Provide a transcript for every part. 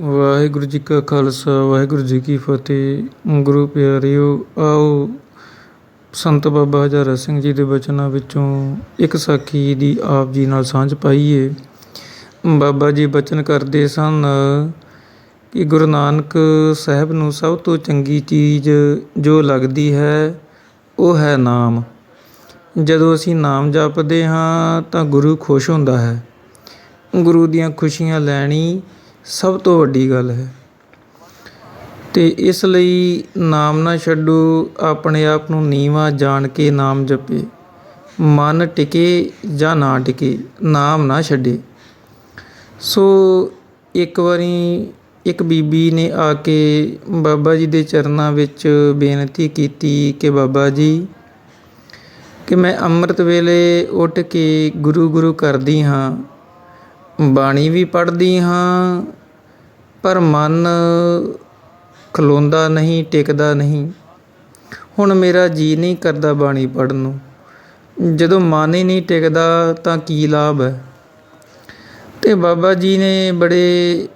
ਵਾਹਿਗੁਰੂ ਜੀ ਕਾ ਖਾਲਸਾ, ਵਾਹਿਗੁਰੂ ਜੀ ਕੀ ਫਤਿਹ। ਗੁਰੂ ਪਿਆਰਿਓ, ਆਓ ਸੰਤ ਬਾਬਾ ਹਜ਼ਾਰਾ ਸਿੰਘ ਜੀ ਦੇ ਬਚਨਾਂ ਵਿੱਚੋਂ ਇੱਕ ਸਾਖੀ ਦੀ ਆਪ ਜੀ ਨਾਲ ਸਾਂਝ ਪਾਈਏ। ਬਾਬਾ ਜੀ ਬਚਨ ਕਰਦੇ ਸਨ ਕਿ ਗੁਰੂ ਨਾਨਕ ਸਾਹਿਬ ਨੂੰ ਸਭ ਤੋਂ ਚੰਗੀ ਚੀਜ਼ ਜੋ ਲੱਗਦੀ ਹੈ, ਉਹ ਹੈ ਨਾਮ। ਜਦੋਂ ਅਸੀਂ ਨਾਮ ਜਪਦੇ ਹਾਂ ਤਾਂ ਗੁਰੂ ਖੁਸ਼ ਹੁੰਦਾ ਹੈ। ਗੁਰੂ ਦੀਆਂ ਖੁਸ਼ੀਆਂ ਲੈਣੀ ਸਭ ਤੋਂ ਵੱਡੀ ਗੱਲ ਹੈ। ਅਤੇ ਇਸ ਲਈ ਨਾਮ ਨਾ ਛੱਡੋ, ਆਪਣੇ ਆਪ ਨੂੰ ਨੀਵਾਂ ਜਾਣ ਕੇ ਨਾਮ ਜਪੇ। ਮਨ ਟਿਕੇ ਜਾਂ ਨਾ ਟਿਕੇ, ਨਾਮ ਨਾ ਛੱਡੇ। ਸੋ ਇੱਕ ਵਾਰੀ ਇੱਕ ਬੀਬੀ ਨੇ ਆ ਕੇ ਬਾਬਾ ਜੀ ਦੇ ਚਰਨਾਂ ਵਿੱਚ ਬੇਨਤੀ ਕੀਤੀ ਕਿ ਬਾਬਾ ਜੀ, ਕਿ ਮੈਂ ਅੰਮ੍ਰਿਤ ਵੇਲੇ ਉੱਠ ਕੇ ਗੁਰੂ ਗੁਰੂ ਕਰਦੀ ਹਾਂ। ਬਾਣੀ ਵੀ ਪੜ੍ਹਦੀ ਹਾਂ, ਪਰ ਮਨ ਖਲੋਂਦਾ ਨਹੀਂ, ਟਿਕਦਾ ਨਹੀਂ। ਹੁਣ ਮੇਰਾ ਜੀਅ ਨਹੀਂ ਕਰਦਾ ਬਾਣੀ ਪੜ੍ਹਨ ਨੂੰ। ਜਦੋਂ ਮਨ ਹੀ ਨਹੀਂ ਟਿਕਦਾ ਤਾਂ ਕੀ ਲਾਭ ਹੈ? ਅਤੇ ਬਾਬਾ ਜੀ ਨੇ ਬੜੇ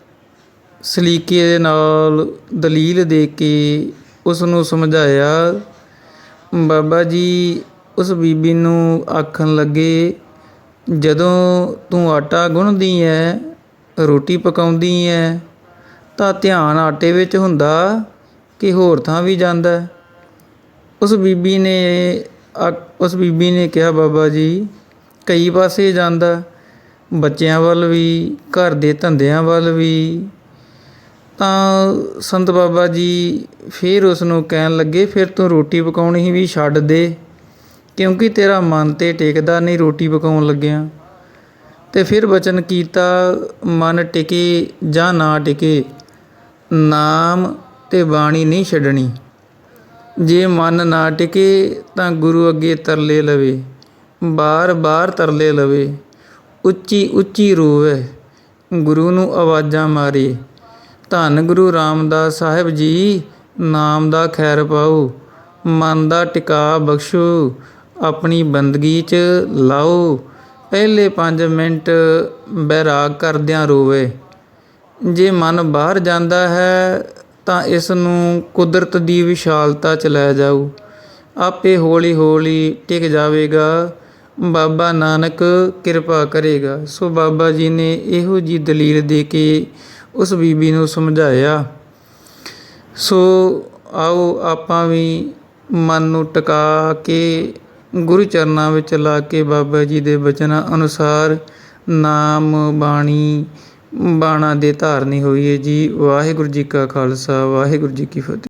ਸਲੀਕੇ ਦੇ ਨਾਲ ਦਲੀਲ ਦੇ ਕੇ ਉਸ ਨੂੰ ਸਮਝਾਇਆ। ਬਾਬਾ ਜੀ ਉਸ ਬੀਬੀ ਨੂੰ ਆਖਣ ਲੱਗੇ ਜਦੋਂ ਤੂੰ ਆਟਾ ਗੁੰਨਦੀ ਹੈ ਰੋਟੀ ਪਕਾਉਂਦੀ ਹੈ ਤਾਂ ਧਿਆਨ ਆਟੇ ਵਿੱਚ ਹੁੰਦਾ ਕਿ ਹੋਰ ਥਾਂ ਵੀ ਜਾਂਦਾ। ਉਸ ਬੀਬੀ ਨੇ ਉਸ ਬੀਬੀ ਨੇ ਕਿਹਾ, ਬਾਬਾ ਜੀ, ਕਈ ਪਾਸੇ ਜਾਂਦਾ। ਬੱਚਿਆਂ ਵੱਲ ਵੀ, ਘਰ ਦੇ ਧੰਦਿਆਂ ਵੱਲ ਵੀ। ਤਾਂ ਸੰਤ ਬਾਬਾ ਜੀ ਫਿਰ ਉਸ ਨੂੰ ਕਹਿਣ ਲੱਗੇ, ਫਿਰ ਤੂੰ ਰੋਟੀ ਪਕਾਉਣੀ ਵੀ ਛੱਡ ਦੇ। ਕਿਉਂਕਿ ਤੇਰਾ ਮਨ ਤੇ ਟਿਕਦਾ ਨਹੀਂ, ਰੋਟੀ ਪਕਾਉਣ ਲੱਗਿਆ। ਅਤੇ ਫਿਰ ਬਚਨ ਕੀਤਾ, ਮਨ ਟਿਕੇ ਜਾਂ ਨਾ ਟਿਕੇ, ਨਾਮ ਅਤੇ ਬਾਣੀ ਨਹੀਂ ਛੱਡਣੀ। ਜੇ ਮਨ ਨਾ ਟਿਕੇ ਤਾਂ ਗੁਰੂ ਅੱਗੇ ਤਰਲੇ ਲਵੇ, ਬਾਰ-ਬਾਰ ਤਰਲੇ ਲਵੇ ਉੱਚੀ ਉੱਚੀ ਰੋਵੇ, ਗੁਰੂ ਨੂੰ ਆਵਾਜ਼ਾਂ ਮਾਰੇ। ਧੰਨ ਗੁਰੂ ਰਾਮਦਾਸ ਸਾਹਿਬ ਜੀ, ਨਾਮ ਦਾ ਖੈਰ ਪਾਓ, ਮਨ ਦਾ ਟਿਕਾ ਬਖਸ਼ੋ ਆਪਣੀ ਬੰਦਗੀ 'ਚ ਲਾਓ। ਪਹਿਲੇ 5 ਮਿੰਟ ਬੈਰਾਗ ਕਰਦਿਆਂ ਰੋਵੇ। ਜੇ ਮਨ ਬਾਹਰ ਜਾਂਦਾ ਹੈ, ਤਾਂ ਇਸ ਨੂੰ ਕੁਦਰਤ ਦੀ ਵਿਸ਼ਾਲਤਾ 'ਚ ਲੈ ਜਾਓ। ਆਪੇ ਹੌਲੀ ਹੌਲੀ ਟਿਕ ਜਾਵੇਗਾ। ਬਾਬਾ ਨਾਨਕ ਕਿਰਪਾ ਕਰੇਗਾ। ਸੋ ਬਾਬਾ ਜੀ ਨੇ ਇਹੋ ਜੀ ਦਲੀਲ ਦੇ ਕੇ ਉਸ ਬੀਬੀ ਨੂੰ ਸਮਝਾਇਆ। ਸੋ ਆਓ ਆਪਾਂ ਵੀ ਮਨ ਨੂੰ ਟਿਕਾ ਕੇ ਗੁਰੂ ਚਰਨਾਂ ਵਿੱਚ ਲਾ ਕੇ ਬਾਬਾ ਜੀ ਦੇ ਬਚਨਾਂ ਅਨੁਸਾਰ ਨਾਮ ਬਾਣੀ ਬਾਣਾ ਦੇ ਧਾਰਨੀ ਹੋਈਏ ਜੀ। ਵਾਹਿਗੁਰੂ ਜੀ ਕਾ ਖਾਲਸਾ, ਵਾਹਿਗੁਰੂ ਜੀ ਕੀ ਫਤਿਹ।